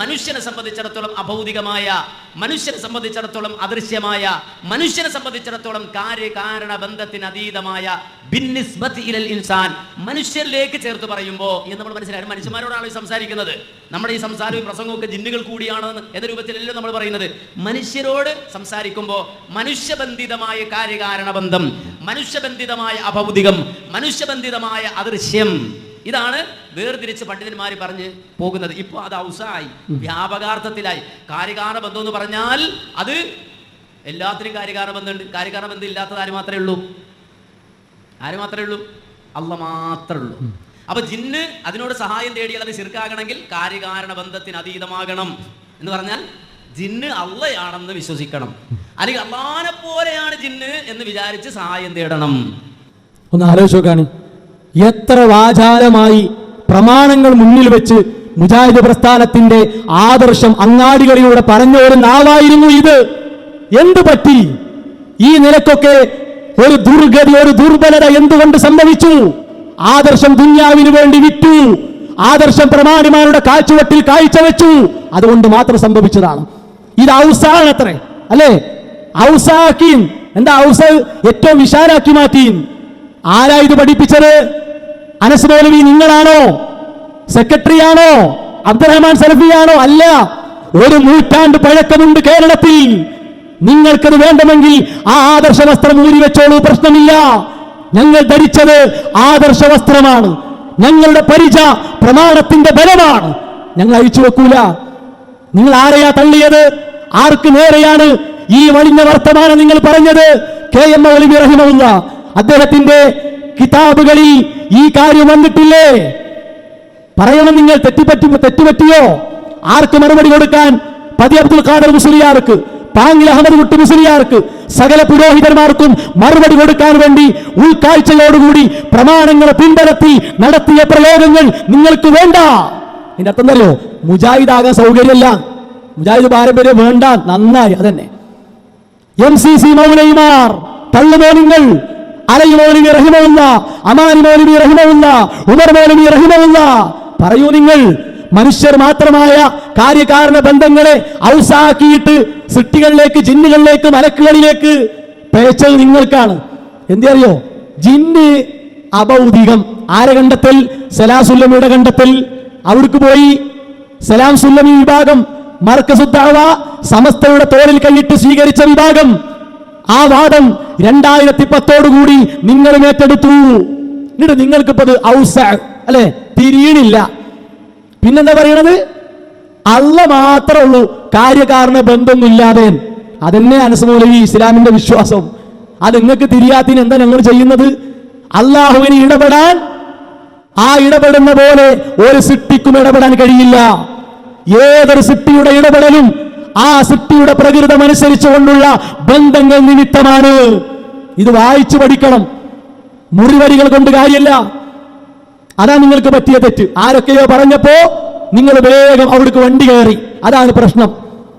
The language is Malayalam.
മനുഷ്യനെ സംബന്ധിച്ചിടത്തോളം അഭൗതികമായ മനുഷ്യനെ സംബന്ധിച്ചിടത്തോളം അദൃശ്യമായ മനുഷ്യനെ സംബന്ധിച്ചിടത്തോളം കാര്യകാരണ ബന്ധത്തിന് അതീതമായ ഇൻസാൻ. മനുഷ്യരിലേക്ക് ചേർത്ത് പറയുമ്പോൾ എന്ന് നമ്മൾ മനസ്സിലായി മനുഷ്യന്മാരോടാണ് സംസാരിക്കുന്നത്? നമ്മുടെ ഈ സംസാരവും പ്രസംഗവും ഒക്കെ ജിന്നുകൾ കൂടിയാണ് എന്ന രൂപത്തിലല്ലോ നമ്മൾ പറയുന്നത്? മനുഷ്യരോട് സംസാരിക്കുമ്പോൾ മനുഷ്യബന്ധിതമായ കാര്യകാരണ ബന്ധം മനുഷ്യബന്ധിതമായ അഭൗതികം മനുഷ്യബന്ധിതമായ അദൃശ്യം. ഇതാണ് വേർതിരിച്ച് പണ്ഡിതന്മാർ പറഞ്ഞ് പോകുന്നത്. ഇപ്പോൾ അത് ഔസായി വ്യാപകാർത്ഥത്തിലായി. കാര്യകാരണ ബന്ധം എന്ന് പറഞ്ഞാൽ അത് എല്ലാത്തിനും കാര്യകാരണ ബന്ധമുണ്ട് കാര്യകാരണ ബന്ധം ഇല്ലാത്തത് ആര് മാത്രമേ ഉള്ളൂ? ആര് മാത്രമേ ഉള്ളൂ? അല്ല മാത്രമേ ഉള്ളൂ. അപ്പൊ ജിന്ന് അതിനോട് സഹായം തേടിയാൽ അത് ശിർക്കാകണമെങ്കിൽ കാര്യകാരണ ബന്ധത്തിന് അതീതമാകണം എന്ന് പറഞ്ഞാൽ ജിന്ന് അള്ളയാണെന്ന് വിശ്വസിക്കണം. അല്ലെങ്കിൽ അള്ളാനെ പോലെയാണ് ജിന്ന് എന്ന് വിചാരിച്ച് സഹായം തേടണം. ഒന്ന് ആലോചിച്ച് നോക്കാണ്. എത്ര വാചാലമായി പ്രമാണങ്ങൾ മുന്നിൽ വെച്ച് മുജാഹിദ് പ്രസ്ഥാനത്തിന്റെ ആദർശം അങ്ങാടികളിലൂടെ പറഞ്ഞൊരു നാവായിരുന്നു ഇത്. എന്തു പറ്റി? ഈ നിലക്കൊക്കെ ഒരു ദുർഗതി ഒരു ദുർബലത എന്തുകൊണ്ട് സംഭവിച്ചു? ആദർശം ദുന്യാവിന് വേണ്ടി വിറ്റു. ആദർശം പ്രമാണിമാരുടെ കാഴ്ചവട്ടിൽ കാഴ്ചവെച്ചു അതുകൊണ്ട് മാത്രം സംഭവിച്ചതാണ്. ഇത് ഔസാണത്രേ അല്ലേ? ഔസാക്കീൻ എന്താ ഔസ ഏറ്റവും വിശാലാക്കി മാറ്റീൻ ആരാ ഇത് പഠിപ്പിച്ചത്? അനസ് മൗലവി നിങ്ങളാണോ? സെക്രട്ടറിയാണോ അബ്ദുറഹ്മാൻ സലഫിയാണോ അല്ല ഒരു നൂറ്റാണ്ട് പഴക്കമുണ്ട് കേരളത്തിൽ. നിങ്ങൾക്കത് വേണ്ടമെങ്കിൽ ആ ആദർശ വസ്ത്രം ഊരി വെച്ചോളൂ പ്രശ്നമില്ല. ഞങ്ങൾ ധരിച്ചത് ആദർശ വസ്ത്രമാണ്. ഞങ്ങളുടെ പരിച പ്രമാണത്തിന്റെ ബലമാണ്. ഞങ്ങൾ അഴിച്ചു വെക്കൂല. നിങ്ങൾ ആരെയാ തള്ളിയത്? ആർക്ക് നേരെയാണ് ഈ വളിഞ്ഞ വർത്തമാനം നിങ്ങൾ പറഞ്ഞത്? കെ എം മൗലവി റഹിമുള്ള അദ്ദേഹത്തിന്റെ കിതാബുകളിൽ ഈ കാര്യം വന്നിട്ടില്ലേ? പറയണം നിങ്ങൾ തെറ്റിപ്പറ്റി തെറ്റുപറ്റിയോ? ആർക്ക് മറുപടി കൊടുക്കാൻ? പതി അബ്ദുൽ ഖാദർ മുസ്ലിയാർക്ക് പാങ്ങിൽ അഹമ്മദ് കുട്ടി മുസ്ലിയാർക്ക് സകല പുരോഹിതന്മാർക്കും മറുപടി കൊടുക്കാൻ വേണ്ടി ഉൾക്കാഴ്ചയോടുകൂടി പ്രമാണങ്ങളെ പിൻബലത്തിൽ നടത്തിയ പ്രയോഗങ്ങൾ നിങ്ങൾക്ക് വേണ്ട. ഇതിന്റെ അർത്ഥം മുജാഹിദ് ആകാൻ സൗകര്യമല്ല. മുജാഹിദ് പാരമ്പര്യം വേണ്ട നന്നായി അതന്നെ. എം സി സി മൗലൈമാർ തള്ളുമോലിങ്ങൾ അലൈ മൗലവി റഹിമവുന്ന അമാനി മൗലവി ഉമർ പറയൂ നിങ്ങൾ മനുഷ്യർ മാത്രമായ കാര്യകാരണ ബന്ധങ്ങളെ ഔസാക്കിയിട്ട് സൃഷ്ടികളിലേക്ക് ജിന്നുകളിലേക്ക് മലക്കുകളിലേക്ക് പേച്ചത് നിങ്ങൾക്കാണ്. എന്തറിയോ ജിന്ന് അഭൗതികം ആരെ കണ്ടെത്തൽ? സലാസുല്ലമിയുടെ കണ്ടെത്തൽ. അവർക്ക് പോയി സലാം സുല്ലമി വിഭാഗം മർക്കസുദ്ധാവ സമസ്തയുടെ തോളിൽ കൈയിട്ട് സ്വീകരിച്ച വിഭാഗം. ആ വാദം രണ്ടായിരത്തി പത്തോടുകൂടി നിങ്ങൾ ഏറ്റെടുത്തു. എന്നിട്ട് നിങ്ങൾക്കിപ്പോ അത് ഔസ അല്ലെ? തിരിയണില്ല പിന്നെന്താ പറയണത്? അല്ല മാത്രമേ ഉള്ളൂ കാര്യകാരണ ബന്ധമൊന്നുമില്ലാതെ. അതന്നെ ഈ ഇസ്ലാമിന്റെ വിശ്വാസം. അത് നിങ്ങൾക്ക് തിരിയാത്തിന് എന്താ ഞങ്ങൾ ചെയ്യുന്നത്? അള്ളാഹുവിന് ഇടപെടാൻ ആ ഇടപെടുന്ന പോലെ ഒരു സിട്ടിക്കും ഇടപെടാൻ കഴിയില്ല. ഏതൊരു സിട്ടിയുടെ ഇടപെടലും ആ സിട്ടിയുടെ പ്രകൃതം അനുസരിച്ചുകൊണ്ടുള്ള ബന്ധങ്ങൾ നിമിത്തമാണ് ഇത് വായിച്ചു പഠിക്കണം. മുറിവരികൾ കൊണ്ട് കാര്യമല്ല അതാ നിങ്ങൾക്ക് പറ്റിയ തെറ്റ്. ആരൊക്കെയോ പറഞ്ഞപ്പോ നിങ്ങൾ വേഗം അവിടേക്ക് വണ്ടി കയറി. അതാണ് പ്രശ്നം.